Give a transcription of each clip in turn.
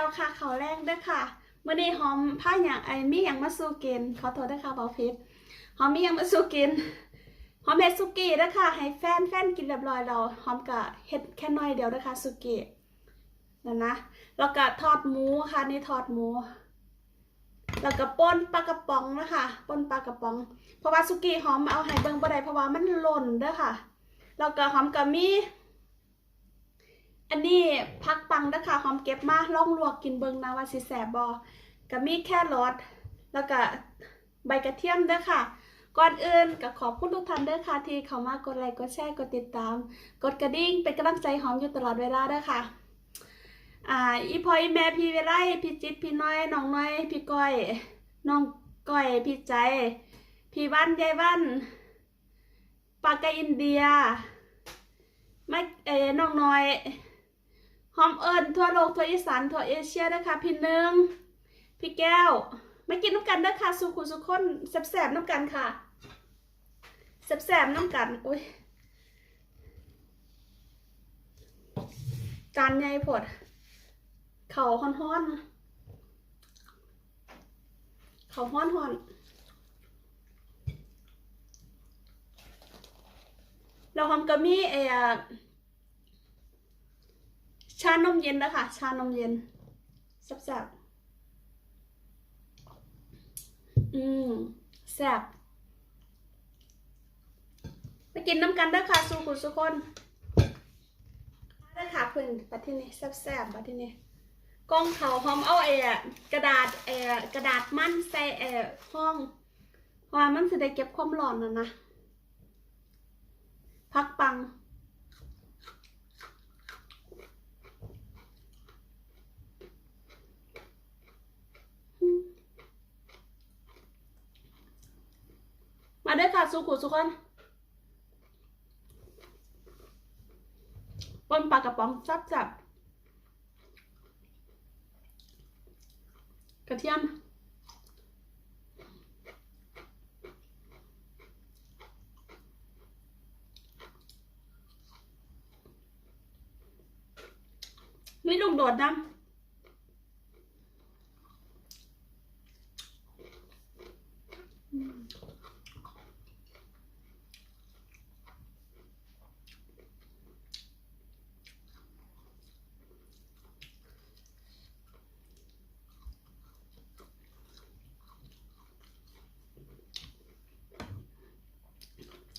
แล้วค่ะเขาวแรงเด้อค่ะมื่อนี้หอมผ้าอย่างไอ้มีอย่างมาสู้กินขอโทษเด้อค่ะบาเพชหอมมีอย่างมาสู้กินหอมเฮ็ดสุกี้เด้อค่ะ ให้แฟนแฟนกินเรียบร้อยแล้วหอมกะเฮ็ดแค่น้อยเดียวด้อค่ะสุกี้นั่นนะแล้วก็ทอดหมูค่ะนี่ทอดหมูแล้วก็ป่นปลากระป๋องนะคะป่นปลากระป๋อง เพราะว่าสุกี้หอมเอาให้เบิ่งบ่ได้เพราะว่ามันหล่นเด้อค่ะแล้วก็หอมก็มี อันนี้พักปังนะคะหอมเก็บมาล่องลวกกินเบิงนะว่าสิแสบบอก็มีแค่รสแล้วก็ใบกระเทียมเด้อค่ะ ก่อนอื่นก็ขอบคุณทุกท่านเด้อค่ะที่เข้ามากดไลค์กดแชร์กดติดตาม กดกระดิ่งเป็นกำลังใจหอมอยู่ตลอดเวลาเด้อค่ะอ่าอีพออีแม่พี่เวไลพี่จิตพี่น้อยน้องน้อย พี่ก้อยน้องก้อยพี่ใจ พี่บ้านยายบ้านปากกาอินเดียไม่เอ๋น้องน้อย อมเอิญทั่วโลกทั่วอีสานทั่วเอเชียนะคะพี่หนึ่งพี่แก้วมากินน้ำกันเด้อค่ะสุขุสุขคนแสบๆน้ำกันค่ะแสบๆน้ำกันอุ้ยจานใหญ่ผด เข่าฮ้อนๆเข่าฮ้อนๆเราหอมก็มีเออ ชานมเย็นนะคะ ชานมเย็นแซ่บๆอืมแซ่บไปกินน้ำกันเด้อค่ะสู่คุณสุกคนได้อค่ะเพื่อนปัดที่นี่แซ่บๆปัดที่นี่กล้องเขาหอมเอาเออากระดาษเออกระดาษมันใส่เออห้องว่ามันจะได้เก็บความร้อนนะนะพักปัง มาด้วยค่ะสุขุสุกคนปนปลากระป๋องจับจับกระเทียมมีลูกโดดน้ำ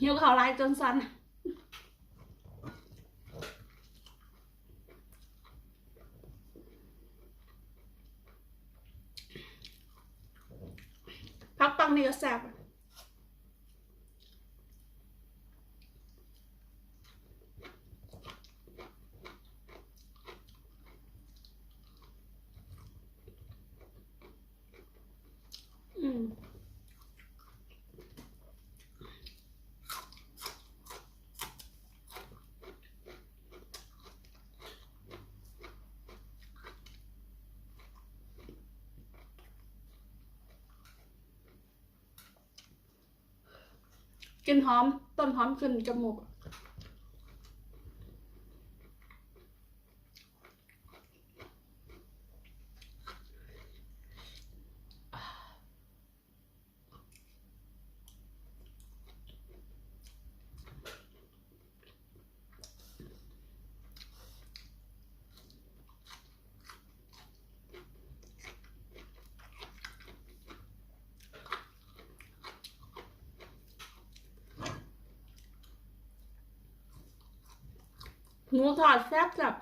หิวข่าวไลายจนสันพักปังนี่ก็แซ่บอืม กลินหอมต้นหอมขึ้นจมูก หมูทอดแซ่บจับ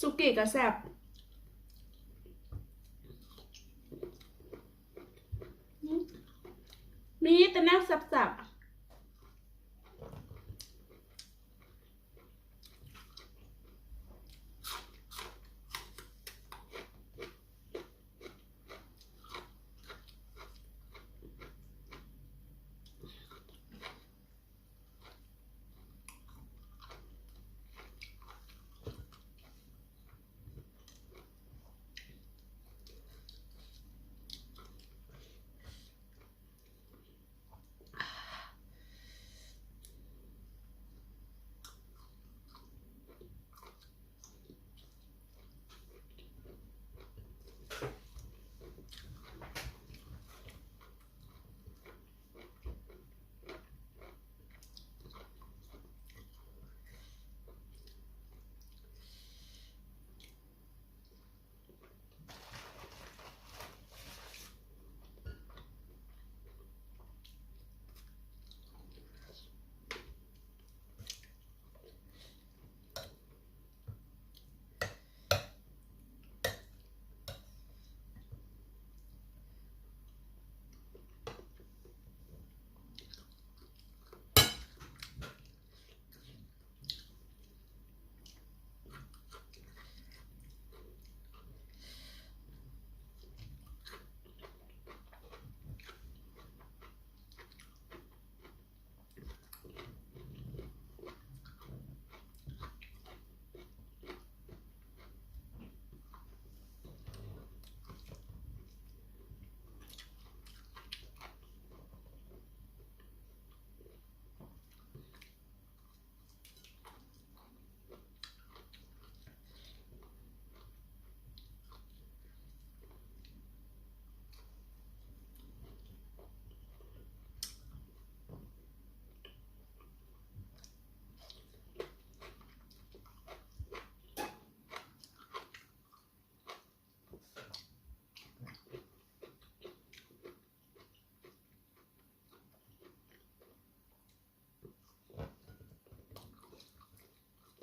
สุกี้ก็แซ่บมีแต่แนวแซ่บๆ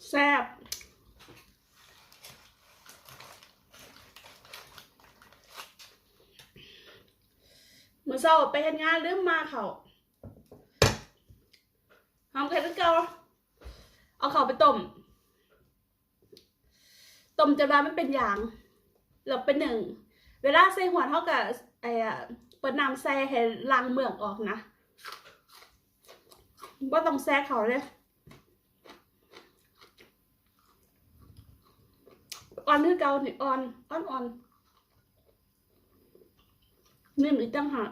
แซ่บเมื่อเช้าไปเห็นงานลืมมาเขาทำแค่นั้นเกาเอาเขาไปต้ม ต้มจนว่ามันเป็นอย่างแล้วเป็นหนึ่ง เวลาใส่หัวเท่ากับไอ้อะเปิดน้ำใส่ให้ล้างเมือกออกนะว่าต้องแซ่เขาเลย อ่อนคือเก่าหนิอ่อนอ่อนอ่อนนิ่มอีกตั้งหาก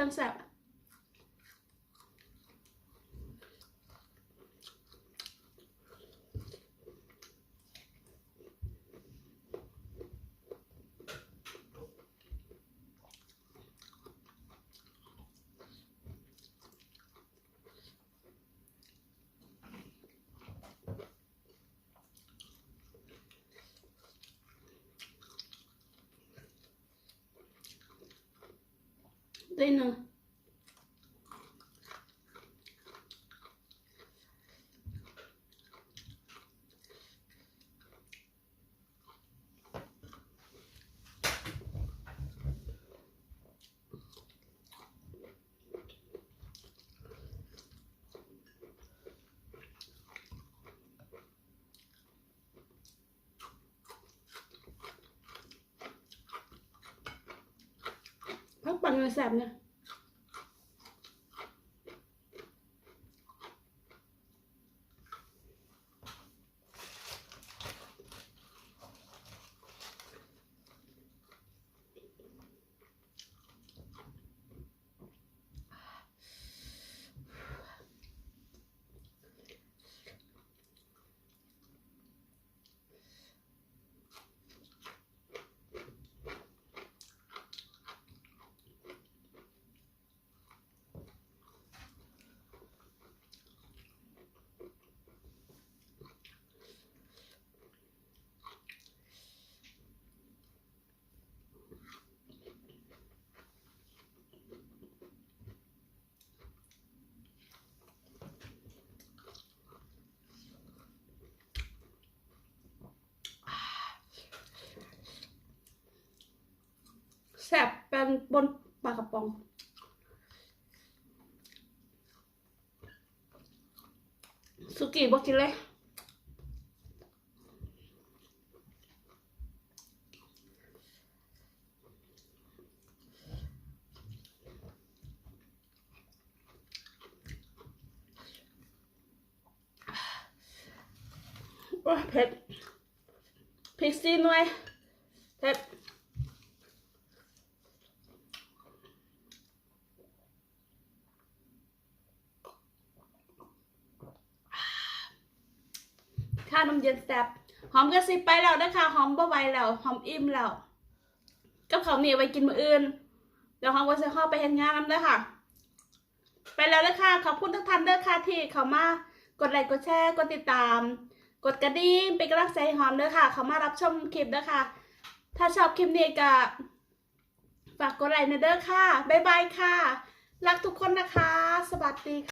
ทั้งเผ็ด ทั้งแซ่บได้หนึ่งพักปังเลยแสบเนี่ย แซ่บเป็ นบนปลากระป๋อง สุกี้บอกินเลยเผ็ดพริกซีหน่วยเผ็ดานมเย็นแซ่บหอมก็สิบไปแล้วนะคะหอมบ่ไหวแล้วหอมอิ่มแล้วกับเขาเนียไว้กินมื้ออื่นเดี๋ยวหอมก็จะเข้าไปเฮ็ดงานนำเด้อค่ะ ไปแล้วนะคะขอบคุณทุกท่านเด้อค่ะที่เข้ามากดไลค์กดแชร์กดติดตาม กดกระดิ่งเป็นกำลังใจหอมเด้อค่ะ เข้ามารับชมคลิปเด้อค่ะ ถ้าชอบคลิปนี้ก็ฝากกดไลค์หนะเด้อค่ะบ๊ายบายค่ะ รักทุกคนนะคะ สวัสดีค่ะ